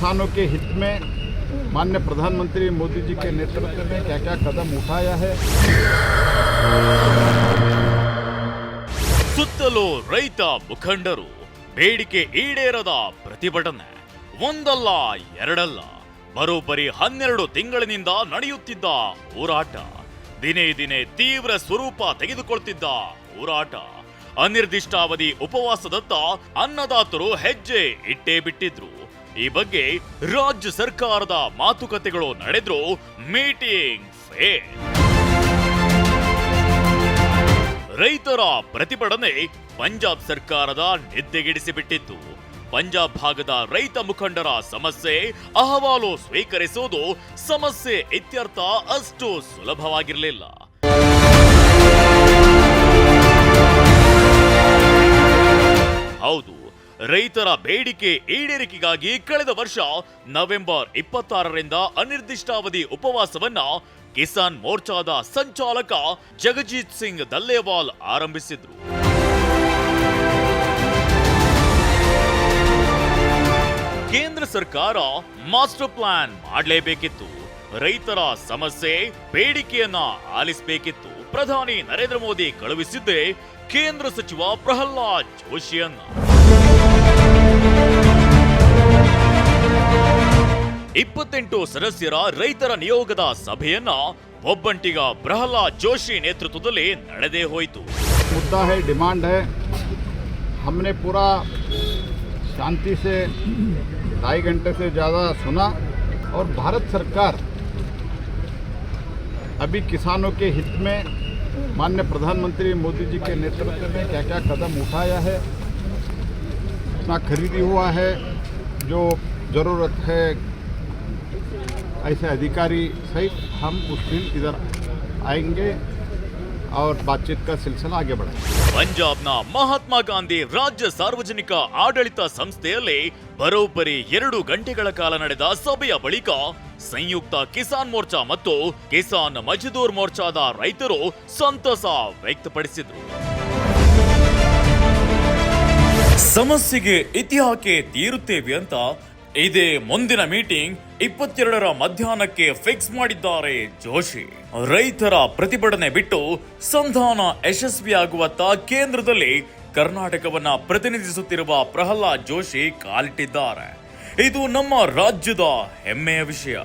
किसानों के हित में माननीय प्रधानमंत्री मोदी जी के नेतृत्व में क्या क्या कदम उठाया है ಸುತ್ತಲೂ ರೈತ ಮುಖಂಡರು ಬೇಡಿಕೆ ಈಡೇರದ ಪ್ರತಿಭಟನೆ ಒಂದಲ್ಲ ಎರಡಲ್ಲ ಬರೋಬ್ಬರಿ ಹನ್ನೆರಡು ತಿಂಗಳಿನಿಂದ ನಡೆಯುತ್ತಿದ್ದ ಹೋರಾಟ ದಿನೇ ದಿನೇ ತೀವ್ರ ಸ್ವರೂಪ ತೆಗೆದುಕೊಳ್ತಿದ್ದ ಹೋರಾಟ ಅನಿರ್ದಿಷ್ಟಾವಧಿ ಉಪವಾಸದತ್ತ ಅನ್ನದಾತರು ಹೆಜ್ಜೆ ಇಟ್ಟೇ ಬಿಟ್ಟಿದ್ರು ಈ ಬಗ್ಗೆ ರಾಜ್ಯ ಸರ್ಕಾರದ ಮಾತುಕತೆಗಳು ನಡೆದ್ರು ಮೀಟಿಂಗ್ ಫೇಲ್. ರೈತರ ಪ್ರತಿಭಟನೆ ಪಂಜಾಬ್ ಸರ್ಕಾರದ ನಿದ್ದೆಗೆಡಿಸಿಬಿಟ್ಟಿತ್ತು. ಪಂಜಾಬ್ ಭಾಗದ ರೈತ ಮುಖಂಡರ ಸಮಸ್ಯೆ, ಅಹವಾಲು ಸ್ವೀಕರಿಸುವುದು ಸಮಸ್ಯೆ ಇತ್ಯರ್ಥ ಅಷ್ಟು ಸುಲಭವಾಗಿರಲಿಲ್ಲ. ರೈತರ ಬೇಡಿಕೆ ಈಡೇರಿಕೆಗಾಗಿ ಕಳೆದ ವರ್ಷ ನವೆಂಬರ್ ಇಪ್ಪತ್ತಾರರಿಂದ ಅನಿರ್ದಿಷ್ಟಾವಧಿ ಉಪವಾಸವನ್ನ ಕಿಸಾನ್ ಮೋರ್ಚಾದ ಸಂಚಾಲಕ ಜಗಜೀತ್ ಸಿಂಗ್ ದಲ್ಲೇವಾಲ್ ಆರಂಭಿಸಿದ್ರು. ಕೇಂದ್ರ ಸರ್ಕಾರ ಮಾಸ್ಟರ್ ಪ್ಲಾನ್ ಮಾಡಲೇಬೇಕಿತ್ತು. ರೈತರ ಸಮಸ್ಯೆ, ಬೇಡಿಕೆಯನ್ನ ಆಲಿಸಬೇಕಿತ್ತು. ಪ್ರಧಾನಿ ನರೇಂದ್ರ ಮೋದಿ ಕಳುಹಿಸಿದ್ದೆ ಕೇಂದ್ರ ಸಚಿವ ಪ್ರಹ್ಲಾದ್ ಜೋಶಿಯನ್ನ. ಇಪ್ಪತ್ತೆಂಟು ಸದಸ್ಯರ ರೈತರ ನಿಯೋಗದ ಸಭೆಯನ್ನ ಒಬ್ಬಂಟಿಗ ಪ್ರಹ್ಲಾದ್ ಜೋಶಿ ನೇತೃತ್ವದಲ್ಲಿ ನಡೆದೇ ಹೋಯಿತು मुद्दा है डिमांड है हमने पूरा शांति से ढाई घंटे से ज़्यादा सुना और भारत सरकार अभी किसानों के हित में माननीय प्रधानमंत्री मोदी जी के नेतृत्व में क्या क्या कदम उठाया है इतना खरीदी हुआ है जो ज़रूरत है ऐसे अधिकारी सहित हम उस दिन इधर आएंगे और बातचीत का सिलसिला आगे बढ़ाएंगे ಪಂಜಾಬ್ನ ಮಹಾತ್ಮ ಗಾಂಧಿ ರಾಜ್ಯ ಸಾರ್ವಜನಿಕ ಆಡಳಿತ ಸಂಸ್ಥೆಯಲ್ಲಿ ಬರೋಬ್ಬರಿ ಎರಡು ಗಂಟೆಗಳ ಕಾಲ ನಡೆದ ಸಭೆಯ ಬಳಿಕ ಸಂಯುಕ್ತ ಕಿಸಾನ್ ಮೋರ್ಚಾ ಮತ್ತು ಕಿಸಾನ್ ಮಜ್ದೂರ್ ಮೋರ್ಚಾದ ರೈತರು ಸಂತಸ ವ್ಯಕ್ತಪಡಿಸಿದ್ರು ಸಮಸ್ಯೆಗೆ ಇತಿಹಾಕೆ ತೀರುತ್ತೇವೆ ಅಂತ ಇದೇ ಮುಂದಿನ ಮೀಟಿಂಗ್ ಇಪ್ಪತ್ತೆರಡರ ಮಧ್ಯಾಹ್ನಕ್ಕೆ ಫಿಕ್ಸ್ ಮಾಡಿದ್ದಾರೆ ಜೋಶಿ. ರೈತರ ಪ್ರತಿಭಟನೆ ಬಿಟ್ಟು ಸಂಧಾನ ಯಶಸ್ವಿಯಾಗುವತ್ತ ಕೇಂದ್ರದಲ್ಲಿ ಕರ್ನಾಟಕವನ್ನ ಪ್ರತಿನಿಧಿಸುತ್ತಿರುವ ಪ್ರಹ್ಲಾದ್ ಜೋಶಿ ಕಾಲಿಟ್ಟಿದ್ದಾರೆ. ಇದು ನಮ್ಮ ರಾಜ್ಯದ ಹೆಮ್ಮೆಯ ವಿಷಯ.